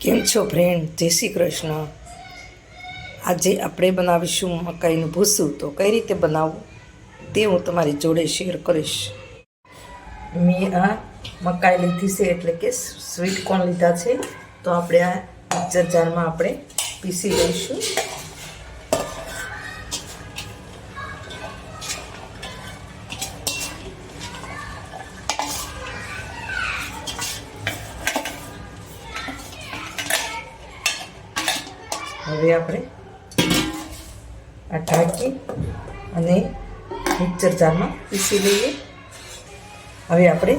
કેમ છો ફ્રેન્ડ? જય શ્રી કૃષ્ણ. આજે આપણે બનાવીશું મકાઈનું ભૂસું. તો કઈ રીતે બનાવવું તે હું તમારી જોડે શેર કરીશ. મેં આ મકાઈ લીધી છે એટલે કે સ્વીટ કોર્ન લીધા છે. તો આપણે આ મિક્સર આપણે પીસી લઈશું. હવે આપણે આ ઢાંકી અને મિક્સર જારમાં પીસી લઈએ. હવે આપણે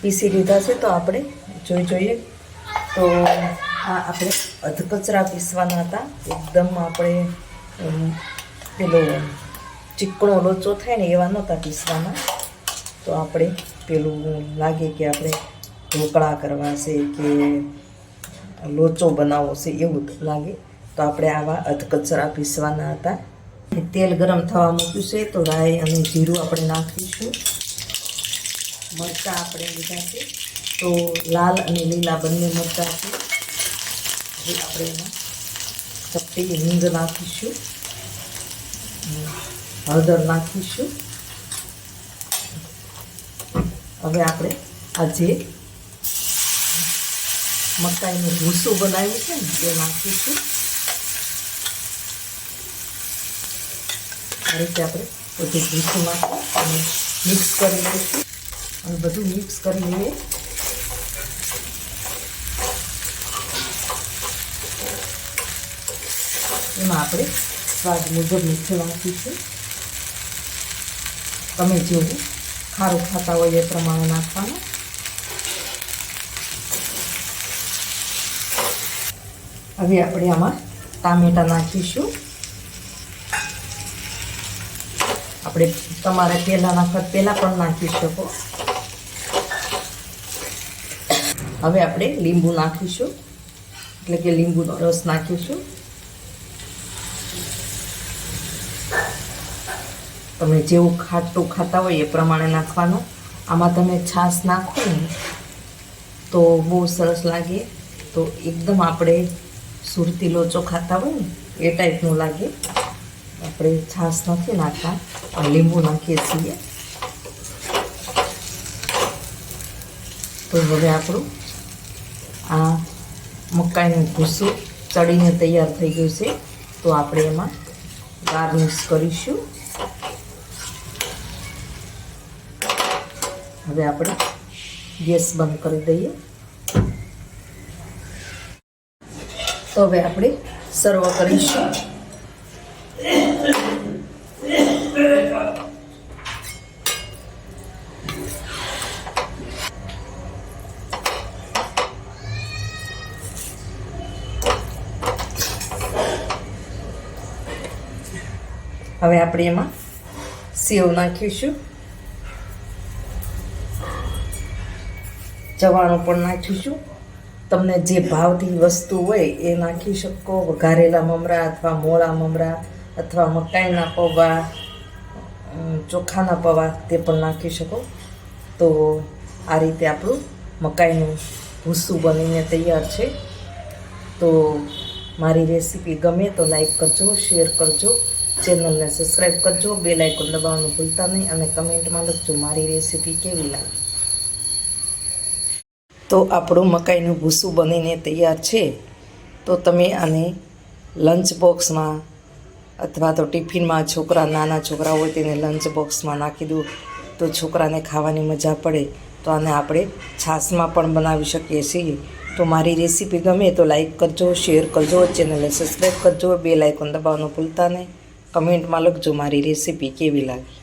પીસી લીધા છે તો આપણે જોઈ જોઈએ. તો આ આપણે અધકચરા પીસવાના હતા. એકદમ આપણે પેલો ચીકણો લોચો થાય ને એવા નહોતા પીસવાના. તો આપણે પેલું લાગે કે આપણે ઢોકળા કરવા છે કે લોચો બનાવવો છે એવું લાગે. તો આપણે આવા અધકચરા પીસવાના હતા. તેલ ગરમ થવા મૂક્યું છે, તો રાઈ અને જીરું આપણે નાખીશું. મરચાં આપણે લીધા છે. તો લાલ અને લીલા બંને મરચાં છે. જે આપણે એમાં ચપટી હિંગ નાખીશું. હળદર નાખીશું. હવે આપણે આ જે મકાઈનું ભૂસું બનાવ્યું છે ને, તે નાખીશું. આ રીતે આપણે બધું ભીખું નાખી અને મિક્સ કરી લઈશું. અને બધું મિક્સ કરી લઈએ. એમાં આપણે સ્વાદ મુજબ મીઠું નાખીશું. તમે જેવું ખારું ખાતા હોય એ પ્રમાણે નાખવાનું. હવે આપણે આમાં ટામેટાં નાખીશું. આપણે તમારે પહેલાં નાખવા પહેલાં પણ નાખી શકો. હવે આપણે લીંબુ નાખીશું. એટલે કે લીંબુનો રસ નાખીશું. તમે જેવું ખાટું ખાતા હોય એ પ્રમાણે નાખવાનું. આમાં તમે છાશ નાખો ને, તો બહુ સરસ લાગે. તો એકદમ આપણે સુરતી લોચો ખાતા હોય ને, એ ટાઈપનું લાગે. આપણે છાશ નથી નાખતા લીંબુ નાખીએ છીએ. તો હવે આપણું આ મકાઈનું ભૂસું ચડીને તૈયાર થઈ ગયું છે. તો આપણે એમાં ગાર્નિશ કરીશું. હવે આપણે ગેસ બંધ કરી દઈએ. તો હવે આપણે સર્વ કરીશું. હવે આપણે એમાં સેવ નાખીશું. ચવાણું પણ નાખીશું. તમને જે ભાવથી વસ્તુ હોય એ નાખી શકો. વઘારેલા મમરા અથવા મોળા મમરા. અથવા મકાઈના પૌવા ચોખાના પૌવા તે પણ નાખી શકો. તો આ રીતે આપણું મકાઈનું ભૂસું બનીને તૈયાર છે. તો મારી રેસીપી ગમે તો લાઈક કરજો, શેર કરજો, ચેનલને સબસ્ક્રાઈબ કરજો બે લાઇકોન દબાવવાનું ભૂલતા નહીં અને કમેન્ટમાં લખજો મારી રેસીપી કેવી લાગે. તો આપણું મકાઈનું ભૂસું બનીને તૈયાર છે. તો તમે આને લંચ બોક્સમાં અથવા તો ટિફિનમાં છોકરા, નાના છોકરા હોય તેને લંચ બોક્સમાં નાખી દઉં, તો છોકરાને ખાવાની મજા પડે, તો આને આપણે છાશમાં પણ બનાવી શકીએ છીએ. તો મારી રેસીપી ગમે તો લાઈક કરજો શેર કરજો ચેનલને સબસ્ક્રાઈબ કરજો, બે લાઇકોન દબાવવાનું ભૂલતા નહીં. કમેન્ટમાં લખજો મારી રેસીપી કેવી લાગી.